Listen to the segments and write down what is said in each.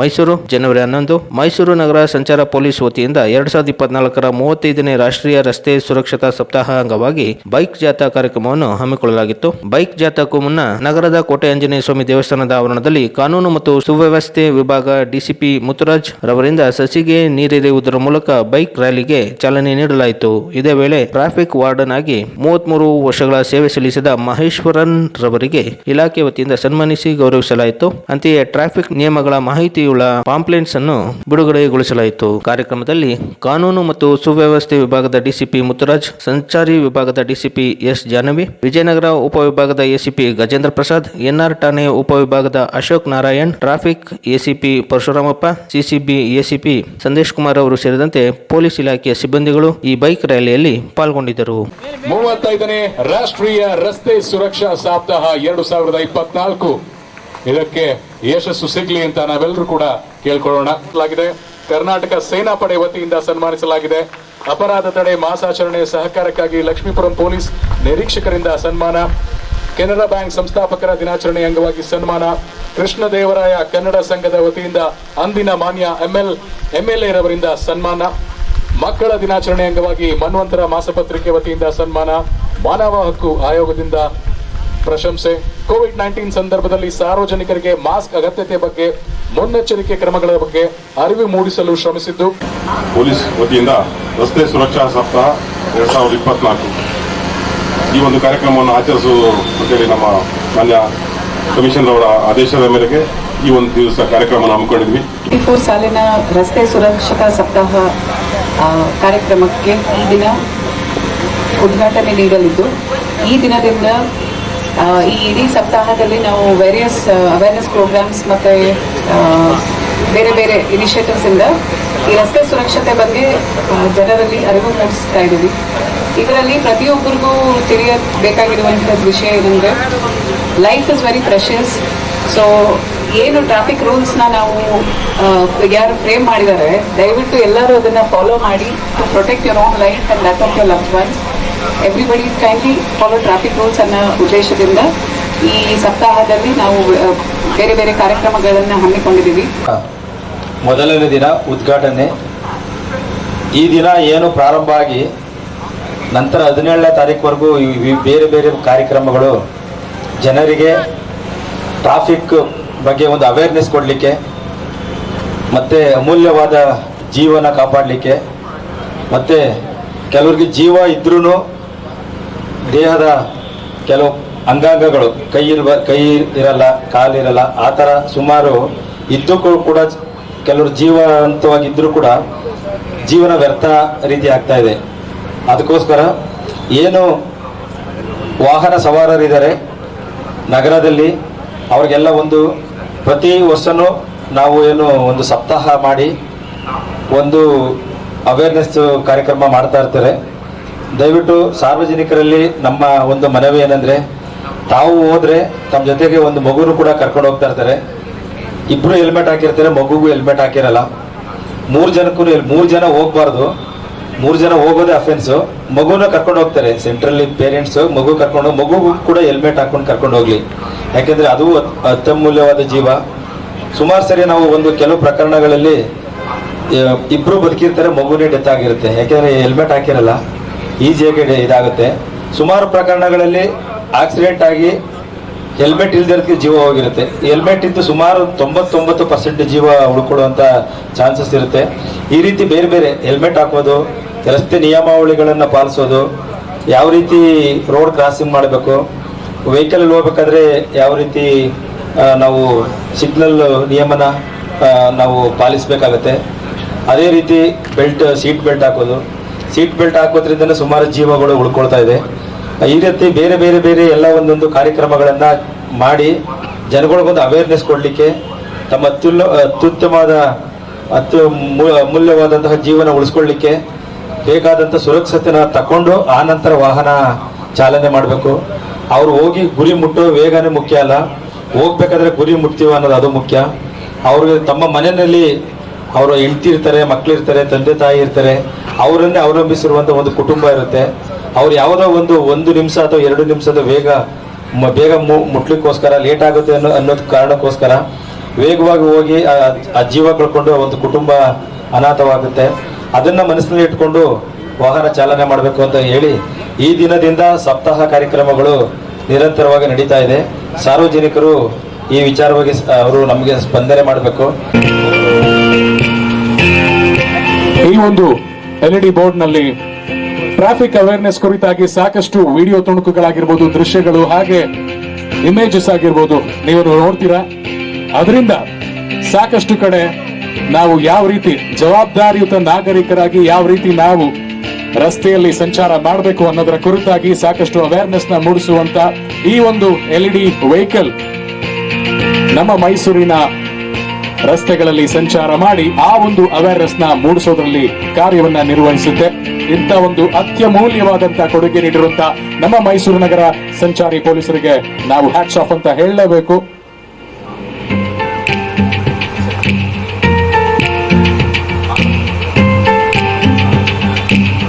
ಮೈಸೂರು, ಜನವರಿ ಹನ್ನೊಂದು. ಮೈಸೂರು ನಗರ ಸಂಚಾರ ಪೊಲೀಸ್ ವತಿಯಿಂದ ಎರಡ್ ಸಾವಿರದ ಇಪ್ಪತ್ನಾಲ್ಕರ ಮೂವತ್ತೈದನೇ ರಾಷ್ಟ್ರೀಯ ರಸ್ತೆ ಸುರಕ್ಷತಾ ಸಪ್ತಾಹ ಅಂಗವಾಗಿ ಬೈಕ್ ಜಾಥಾ ಕಾರ್ಯಕ್ರಮವನ್ನು ಹಮ್ಮಿಕೊಳ್ಳಲಾಗಿತ್ತು. ಬೈಕ್ ಜಾಥಾಕ್ಕೂ ಮುನ್ನ ನಗರದ ಕೋಟೆ ಆಂಜನೇಯ ಸ್ವಾಮಿ ದೇವಸ್ಥಾನದ ಆವರಣದಲ್ಲಿ ಕಾನೂನು ಮತ್ತು ಸುವ್ಯವಸ್ಥೆ ವಿಭಾಗ ಡಿಸಿಪಿ ಮುತುರಾಜ್ ರವರಿಂದ ಸಸಿಗೆ ನೀರೆರೆಯುವುದರ ಮೂಲಕ ಬೈಕ್ ರ್ಯಾಲಿಗೆ ಚಾಲನೆ ನೀಡಲಾಯಿತು. ಇದೇ ವೇಳೆ ಟ್ರಾಫಿಕ್ ವಾರ್ಡನ್ ಆಗಿ ಮೂವತ್ಮೂರು ವರ್ಷಗಳ ಸೇವೆ ಸಲ್ಲಿಸಿದ ಮಹೇಶ್ವರನ್ ರವರಿಗೆ ಇಲಾಖೆ ವತಿಯಿಂದ ಸನ್ಮಾನಿಸಿ ಗೌರವಿಸಲಾಯಿತು. ಅಂತೆಯೇ ಟ್ರಾಫಿಕ್ ನಿಯಮಗಳ ಮಾಹಿತಿಯುಳ್ಳ ಪಾಂಪ್ಲೆಂಟ್ಸ್ ಅನ್ನು ಬಿಡುಗಡೆಗೊಳಿಸಲಾಯಿತು. ಕಾರ್ಯಕ್ರಮದಲ್ಲಿ ಕಾನೂನು ಮತ್ತು ಸುವ್ಯವಸ್ಥೆ ವಿಭಾಗದ ಡಿಸಿಪಿ ಮುತ್ತುರಾಜ್, ಸಂಚಾರಿ ವಿಭಾಗದ ಡಿಸಿಪಿ ಎಸ್ ಜಾನವಿ ವಿಜಯನಗರ ಉಪವಿಭಾಗದ ಎಸಿಪಿ ಗಜೇಂದ್ರ ಪ್ರಸಾದ್, ಎನ್ಆರ್ ಠಾಣೆ ಉಪವಿಭಾಗದ Ashok Narayan, traffic ACP Parashurampa, CCB ACP Sandesh Kumar ಅವರು ಸೇರಿದಂತೆ ಪೊಲೀಸ್ ಇಲಾಖೆಯ ಸಿಬ್ಬಂದಿಗಳು ಈ ಬೈಕ್ ರ್ಯಾಲಿಯಲ್ಲಿ ಪಾಲ್ಗೊಂಡಿದ್ದರು. ಮೂವತ್ತೈದನೇ ರಾಷ್ಟ್ರೀಯ ರಸ್ತೆ ಸುರಕ್ಷಾ ಸಪ್ತಾಹ ಎರಡು ಸಾವಿರದ ಇಪ್ಪತ್ನಾಲ್ಕು. ಇದಕ್ಕೆ ಯಶಸ್ಸು ಸಿಗ್ಲಿ ಅಂತ ನಾವೆಲ್ಲರೂ ಕೂಡ ಕೇಳ್ಕೊಳ್ಳೋಣ. ಕರ್ನಾಟಕ ಸೇನಾ ಪಡೆ ವತಿಯಿಂದ ಸನ್ಮಾನಿಸಲಾಗಿದೆ. ಅಪರಾಧ ತಡೆ ಮಾಸಾಚರಣೆ ಸಹಕಾರಕ್ಕಾಗಿ ಲಕ್ಷ್ಮೀಪುರಂ ಪೊಲೀಸ್ ನಿರೀಕ್ಷಕರಿಂದ ಸನ್ಮಾನ. ಕೆನರಾ ಬ್ಯಾಂಕ್ ಸಂಸ್ಥಾಪಕರ ದಿನಾಚರಣೆ ಅಂಗವಾಗಿ ಸನ್ಮಾನ. ಕೃಷ್ಣದೇವರಾಯ ಕನ್ನಡ ಸಂಘದ ವತಿಯಿಂದ ಅಂದಿನ ಮಾನ್ಯ ಎಂಎಲ್ ಎಂಎಲ್ಎ ರವರಿಂದ ಸನ್ಮಾನ. ಮಕ್ಕಳ ದಿನಾಚರಣೆ ಅಂಗವಾಗಿ ಮನ್ವಂತರ ಮಾಸಪತ್ರಿಕೆ ವತಿಯಿಂದ ಸನ್ಮಾನ. ಮಾನವ ಹಕ್ಕು ಆಯೋಗದಿಂದ ಪ್ರಶಂಸೆ. ಕೋವಿಡ್ ನೈನ್ಟೀನ್ ಸಂದರ್ಭದಲ್ಲಿ ಸಾರ್ವಜನಿಕರಿಗೆ ಮಾಸ್ಕ್ ಅಗತ್ಯತೆ ಬಗ್ಗೆ ಮುನ್ನೆಚ್ಚರಿಕೆ ಕ್ರಮಗಳ ಬಗ್ಗೆ ಅರಿವು ಮೂಡಿಸಲು ಶ್ರಮಿಸಿದ್ದು. ಪೊಲೀಸ್ ವತಿಯಿಂದ ರಸ್ತೆ ಸುರಕ್ಷಾ ಸಪ್ತಾಹ ಎರಡ್ ಸಾವಿರದ ಇಪ್ಪತ್ನಾಲ್ಕು. ಈ ಒಂದು ಕಾರ್ಯಕ್ರಮವನ್ನು ಆಚರಿಸುವುದು ಅಂತೇಳಿ ನಮ್ಮ ಮಾನ್ಯ ಕಮಿಷನ್ ಅವರ ಆದೇಶದ ಮೇರೆಗೆ ಈ ಒಂದು ದಿವಸ ಕಾರ್ಯಕ್ರಮವನ್ನು ಹಮ್ಮಿಕೊಂಡಿದ್ವಿ. ಫೋರ್ ಸಾಲಿನ ರಸ್ತೆ ಸುರಕ್ಷತಾ ಸಪ್ತಾಹ ಕಾರ್ಯಕ್ರಮಕ್ಕೆ ಈ ದಿನ ಉದ್ಘಾಟನೆ ನೀಡಲಿದ್ದು. ಈ ದಿನದಿಂದ ಈ ಇಡೀ ಸಪ್ತಾಹದಲ್ಲಿ ನಾವು ವೇರಿಯಸ್ ಅವೇರ್ನೆಸ್ ಪ್ರೋಗ್ರಾಮ್ಸ್ ಮತ್ತು ಬೇರೆ ಬೇರೆ ಇನಿಷಿಯೇಟಿವ್ಸ್ ಇಂದ ಈ ರಸ್ತೆ ಸುರಕ್ಷತೆ ಬಗ್ಗೆ ಜನರಲ್ಲಿ ಅರಿವು ಮೂಡಿಸ್ತಾ ಇದ್ದೀವಿ. ಇದರಲ್ಲಿ ಪ್ರತಿಯೊಬ್ಬರಿಗೂ ತಿಳಿಯಬೇಕಾಗಿರುವಂತಹ ವಿಷಯ ಏನಂದರೆ life is very precious so ಏನು ಟ್ರಾಫಿಕ್ ರೂಲ್ಸ್ನ ನಾವು ಯಾರು ಫ್ರೇಮ್ ಮಾಡಿದ್ದಾರೆ ದಯವಿಟ್ಟು ಎಲ್ಲರೂ ಅದನ್ನ ಫಾಲೋ ಮಾಡಿ to protect your own life and that of your love ones everybody kindly follow traffic rules ಅನ್ನೋ ಉದ್ದೇಶದಿಂದ ಈ ಸಪ್ತಾಹದಲ್ಲಿ ನಾವು ಬೇರೆ ಬೇರೆ ಕಾರ್ಯಕ್ರಮಗಳನ್ನು ಹಮ್ಮಿಕೊಂಡಿದ್ದೀವಿ. ಮೊದಲನೇ ದಿನ ಉದ್ಘಾಟನೆ. ಈ ದಿನ ಏನು ಪ್ರಾರಂಭ ಆಗಿ ನಂತರ ಹದಿನೇಳನೇ ತಾರೀಕುವರೆಗೂ ಬೇರೆ ಬೇರೆ ಕಾರ್ಯಕ್ರಮಗಳು. ಜನರಿಗೆ ಟ್ರಾಫಿಕ್ ಬಗ್ಗೆ ಒಂದು ಅವೇರ್ನೆಸ್ ಕೊಡಲಿಕ್ಕೆ, ಮತ್ತು ಅಮೂಲ್ಯವಾದ ಜೀವನ ಕಾಪಾಡಲಿಕ್ಕೆ, ಮತ್ತು ಕೆಲವ್ರಿಗೆ ಜೀವ ಇದ್ರೂ ದೇಹದ ಕೆಲವು ಅಂಗಾಂಗಗಳು ಕೈ ಇರುವ ಕೈ ಇರಲ್ಲ ಕಾಲಿರಲ್ಲ ಆ ಥರ ಸುಮಾರು ಇದ್ದಕ್ಕೂ ಕೂಡ ಕೆಲವರು ಜೀವಂತವಾಗಿದ್ದರೂ ಕೂಡ ಜೀವನ ವ್ಯರ್ಥ ರೀತಿ ಆಗ್ತಾ ಇದೆ. ಅದಕ್ಕೋಸ್ಕರ ಏನು ವಾಹನ ಸವಾರರಿದ್ದಾರೆ, ನಗರದಲ್ಲಿ ಅವ್ರಿಗೆಲ್ಲ ಒಂದು ಪ್ರತಿ ವರ್ಷನೂ ನಾವು ಏನು ಒಂದು ಸಪ್ತಾಹ ಮಾಡಿ ಒಂದು ಅವೇರ್ನೆಸ್ ಕಾರ್ಯಕ್ರಮ ಮಾಡ್ತಾ ಇರ್ತಾರೆ. ದಯವಿಟ್ಟು ಸಾರ್ವಜನಿಕರಲ್ಲಿ ನಮ್ಮ ಒಂದು ಮನವಿ ಏನಂದ್ರೆ, ತಾವು ಹೋದ್ರೆ ತಮ್ಮ ಜೊತೆಗೆ ಒಂದು ಮಗುನು ಕೂಡ ಕರ್ಕೊಂಡು ಹೋಗ್ತಾ ಇರ್ತಾರೆ. ಇಬ್ರು ಹೆಲ್ಮೆಟ್ ಹಾಕಿರ್ತಾರೆ, ಮಗುಗೂ ಹೆಲ್ಮೆಟ್ ಹಾಕಿರಲ್ಲ. ಮೂರು ಜನಕ್ಕೂ ಮೂರು ಜನ ಹೋಗ್ಬಾರ್ದು. ಮೂರು ಜನ ಹೋಗೋದೇ ಅಫೆನ್ಸು ಮಗುನ ಕರ್ಕೊಂಡು ಹೋಗ್ತಾರೆ. ಸೆಂಟ್ರಲ್ಲಿ ಪೇರೆಂಟ್ಸ್ ಮಗು ಕರ್ಕೊಂಡು, ಮಗುಗೂ ಕೂಡ ಹೆಲ್ಮೆಟ್ ಹಾಕೊಂಡು ಕರ್ಕೊಂಡು ಹೋಗ್ಲಿ. ಯಾಕೆಂದ್ರೆ ಅದು ಅತ್- ಅತ್ಯಮೂಲ್ಯವಾದ ಜೀವ. ಸುಮಾರು ಸರಿ ನಾವು ಒಂದು ಕೆಲವು ಪ್ರಕರಣಗಳಲ್ಲಿ ಇಬ್ರು ಬದುಕಿರ್ತಾರೆ, ಮಗುನೇ ಡೆತ್ ಆಗಿರುತ್ತೆ. ಯಾಕೆಂದ್ರೆ ಹೆಲ್ಮೆಟ್ ಹಾಕಿರಲ್ಲ. ಈಸಿಯಾಗಿ ಡೆ- ಇದಾಗುತ್ತೆ. ಸುಮಾರು ಪ್ರಕರಣಗಳಲ್ಲಿ ಆಕ್ಸಿಡೆಂಟ್ ಆಗಿ ಹೆಲ್ಮೆಟ್ ಇಲ್ದಿರೋದಕ್ಕೆ ಜೀವ ಹೋಗಿರುತ್ತೆ. ಹೆಲ್ಮೆಟ್ ಇದ್ದು ಸುಮಾರು ತೊಂಬತ್ತೊಂಬತ್ತು ಪರ್ಸೆಂಟ್ ಜೀವ ಉಳ್ಕೊಳ್ಳುವಂಥ ಚಾನ್ಸಸ್ ಇರುತ್ತೆ. ಈ ರೀತಿ ಬೇರೆ ಬೇರೆ ಹೆಲ್ಮೆಟ್ ಹಾಕೋದು ರಸ್ತೆ ನಿಯಮಾವಳಿಗಳನ್ನು ಪಾಲಿಸೋದು, ಯಾವ ರೀತಿ ರೋಡ್ ಕ್ರಾಸಿಂಗ್ ಮಾಡಬೇಕು ವೆಹಿಕಲ್ ಹೋಗ್ಬೇಕಾದ್ರೆ ಯಾವ ರೀತಿ ನಾವು ಸಿಗ್ನಲ್ ನಿಯಮನ ನಾವು ಪಾಲಿಸಬೇಕಾಗತ್ತೆ. ಅದೇ ರೀತಿ ಬೆಲ್ಟ್ ಸೀಟ್ ಬೆಲ್ಟ್ ಹಾಕೋದು. ಸೀಟ್ ಬೆಲ್ಟ್ ಹಾಕೋದ್ರಿಂದ ಸುಮಾರು ಜೀವಗಳು ಉಳ್ಕೊಳ್ತಾ ಇದೆ. ಈ ರೀತಿ ಬೇರೆ ಬೇರೆ ಬೇರೆ ಎಲ್ಲ ಒಂದೊಂದು ಕಾರ್ಯಕ್ರಮಗಳನ್ನ ಮಾಡಿ ಜನಗಳಿಗೊಂದು ಅವೇರ್ನೆಸ್ ಕೊಡಲಿಕ್ಕೆ ತಮ್ಮ ಅತ್ಯುಲ್ಲ ಅತ್ಯುತ್ತಮವಾದ ಅತ್ಯು ಅಮೂಲ್ಯವಾದಂತಹ ಜೀವನ ಉಳಿಸ್ಕೊಳ್ಳಿಕ್ಕೆ ಬೇಕಾದಂಥ ಸುರಕ್ಷತೆನ ತಕೊಂಡು ಆ ನಂತರ ವಾಹನ ಚಾಲನೆ ಮಾಡಬೇಕು. ಅವ್ರು ಹೋಗಿ ಗುರಿ ಮುಟ್ಟೋ ವೇಗನೆ ಮುಖ್ಯ ಅಲ್ಲ. ಹೋಗ್ಬೇಕಾದ್ರೆ ಗುರಿ ಮುಟ್ತೀವ ಅನ್ನೋದು ಅದು ಮುಖ್ಯ. ಅವ್ರಿಗೆ ತಮ್ಮ ಮನೆಯಲ್ಲಿ ಅವರು ಹೆಂಡತಿ ಇರ್ತಾರೆ ಮಕ್ಕಳಿರ್ತಾರೆ ತಂದೆ ತಾಯಿ ಇರ್ತಾರೆ, ಅವರನ್ನೇ ಅವಲಂಬಿಸಿರುವಂತ ಒಂದು ಕುಟುಂಬ ಇರುತ್ತೆ. ಅವ್ರು ಯಾವುದೋ ಒಂದು ಒಂದು ನಿಮಿಷ ಅಥವಾ ಎರಡು ನಿಮಿಷದ ವೇಗ ಬೇಗ ಮುಟ್ಲಿಕ್ಕೋಸ್ಕರ ಲೇಟ್ ಆಗುತ್ತೆ ಅನ್ನೋ ಅನ್ನೋದು ಕಾರಣಕ್ಕೋಸ್ಕರ ವೇಗವಾಗಿ ಹೋಗಿ ಆ ಜೀವ ಕಳ್ಕೊಂಡು ಒಂದು ಕುಟುಂಬ ಅನಾಥವಾಗುತ್ತೆ. ಅದನ್ನ ಮನಸ್ಸಿನಲ್ಲಿ ಇಟ್ಕೊಂಡು ವಾಹನ ಚಾಲನೆ ಮಾಡಬೇಕು ಅಂತ ಹೇಳಿ ಈ ದಿನದಿಂದ ಸಪ್ತಾಹ ಕಾರ್ಯಕ್ರಮಗಳು ನಿರಂತರವಾಗಿ ನಡೀತಾ ಇದೆ. ಸಾರ್ವಜನಿಕರು ಈ ವಿಚಾರವಾಗಿ ಅವರು ನಮಗೆ ಸ್ಪಂದನೆ ಮಾಡಬೇಕು. ಈ ಒಂದು ಎಲ್ ಡಿ ಬೋರ್ಡ್ನಲ್ಲಿ ಟ್ರಾಫಿಕ್ ಅವೇರ್ನೆಸ್ ಕುರಿತಾಗಿ ಸಾಕಷ್ಟು ವಿಡಿಯೋ ತುಣುಕುಗಳಾಗಿರ್ಬೋದು, ದೃಶ್ಯಗಳು, ಹಾಗೆ ಇಮೇಜಸ್ ಆಗಿರ್ಬೋದು ನೀವು ನೋಡ್ತೀರಾ? ಅದರಿಂದ ಸಾಕಷ್ಟು ಕಡೆ ನಾವು ಯಾವ ರೀತಿ ಜವಾಬ್ದಾರಿಯುತ ನಾಗರಿಕರಾಗಿ ಯಾವ ರೀತಿ ನಾವು ರಸ್ತೆಯಲ್ಲಿ ಸಂಚಾರ ಮಾಡಬೇಕು ಅನ್ನೋದರ ಕುರಿತಾಗಿ ಸಾಕಷ್ಟು ಅವೇರ್ನೆಸ್ನ ಮೂಡಿಸುವಂತ ಈ ಒಂದು ಎಲ್ ಇ ಡಿ ವೆಹಿಕಲ್ ನಮ್ಮ ಮೈಸೂರಿನ ರಸ್ತೆಗಳಲ್ಲಿ ಸಂಚಾರ ಮಾಡಿ ಆ ಒಂದು ಅವೇರ್ನೆಸ್ನ ಮೂಡಿಸೋದ್ರಲ್ಲಿ ಕಾರ್ಯವನ್ನ ನಿರ್ವಹಿಸುತ್ತೆ. ಇಂಥ ಒಂದು ಅತ್ಯಮೂಲ್ಯವಾದಂತಹ ಕೊಡುಗೆ ನೀಡಿರುವಂತ ನಮ್ಮ ಮೈಸೂರು ನಗರ ಸಂಚಾರಿ ಪೊಲೀಸರಿಗೆ ನಾವು ಹ್ಯಾಟ್ಸ್ ಆಫ್ ಅಂತ ಹೇಳಲೇಬೇಕು.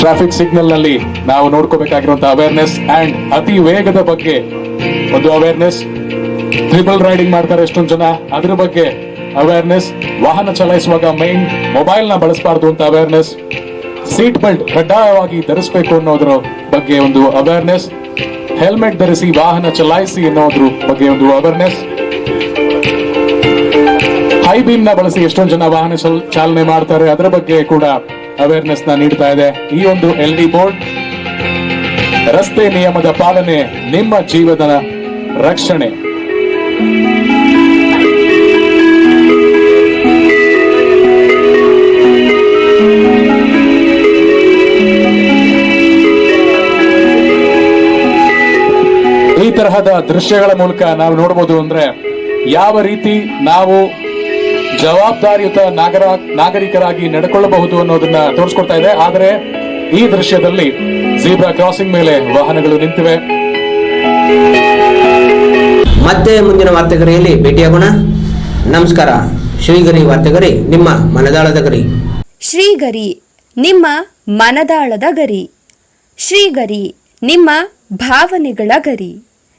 ಟ್ರಾಫಿಕ್ ಸಿಗ್ನಲ್ನಲ್ಲಿ ನಾವು ನೋಡ್ಕೋಬೇಕಾಗಿರುವಂತಹ ಅವೇರ್ನೆಸ್ ಅಂಡ್ ಅತಿ ವೇಗದ ಬಗ್ಗೆ ಒಂದು ಅವೇರ್ನೆಸ್ ಟ್ರಿಪಲ್ ರೈಡಿಂಗ್ ಮಾಡ್ತಾರೆ ಎಷ್ಟೊಂದು ಜನ. ಅದ್ರ ಬಗ್ಗೆ ಅವೇರ್ನೆಸ್ ವಾಹನ ಚಲಾಯಿಸುವಾಗ ಮೈನ್ ಮೊಬೈಲ್ನ ಬಳಸಬಾರ್ದು ಅಂತ ಅವೇರ್ನೆಸ್ ಸೀಟ್ ಬೆಲ್ಟ್ ಕಡ್ಡಾಯವಾಗಿ ಧರಿಸಬೇಕು ಅನ್ನೋದ್ರ ಬಗ್ಗೆ ಒಂದು ಅವೇರ್ನೆಸ್ ಹೆಲ್ಮೆಟ್ ಧರಿಸಿ ವಾಹನ ಚಲಾಯಿಸಿ ಅನ್ನೋದ್ರ ಬಗ್ಗೆ ಒಂದು ಅವೇರ್ನೆಸ್ ಹೈ ಬೀಮ್ನ ಬಳಸಿ ಎಷ್ಟೊಂದು ಜನ ವಾಹನ ಚಲ್- ಚಾಲನೆ ಮಾಡ್ತಾರೆ, ಅದರ ಬಗ್ಗೆ ಕೂಡ ಅವೇರ್ನೆಸ್ನ ನೀಡ್ತಾ ಇದೆ. ಈ ಒಂದು ಎಲ್ ಡಿ ಬೋರ್ಡ್ ರಸ್ತೆ ನಿಯಮದ ಪಾಲನೆ, ನಿಮ್ಮ ಜೀವದ ರಕ್ಷಣೆ. ತರಹದ ದೃಶ್ಯಗಳ ಮೂಲಕ ನಾವು ನೋಡಬಹುದು ಅಂದ್ರೆ ಯಾವ ರೀತಿ ನಾವು ಜವಾಬ್ದಾರಿಯುತ ನಾಗರ ನಾಗರಿಕರಾಗಿ ನಡ್ಕೊಳ್ಳಬಹುದು ಅನ್ನೋದನ್ನ ತೋರಿಸ್ಕೊಡ್ತಾ ಇದೆ. ಆದರೆ ಈ ದೃಶ್ಯದಲ್ಲಿ ಜೀಬ್ರಾ ಕ್ರಾಸಿಂಗ್ ಮೇಲೆ ವಾಹನಗಳು ನಿಂತಿವೆ. ಮತ್ತೆ ಮುಂದಿನ ವಾರ್ತೆಗರಿಯಲ್ಲಿ ಭೇಟಿಯಾಗೋಣ. ನಮಸ್ಕಾರ. ಶ್ರೀಗರಿ ವಾರ್ತೆಗರಿ ನಿಮ್ಮ ಮನದಾಳದ ಗರಿ. ಶ್ರೀಗರಿ ನಿಮ್ಮ ಮನದಾಳದ ಗರಿ. ಶ್ರೀಗರಿ ನಿಮ್ಮ ಭಾವನೆಗಳ ಗರಿ.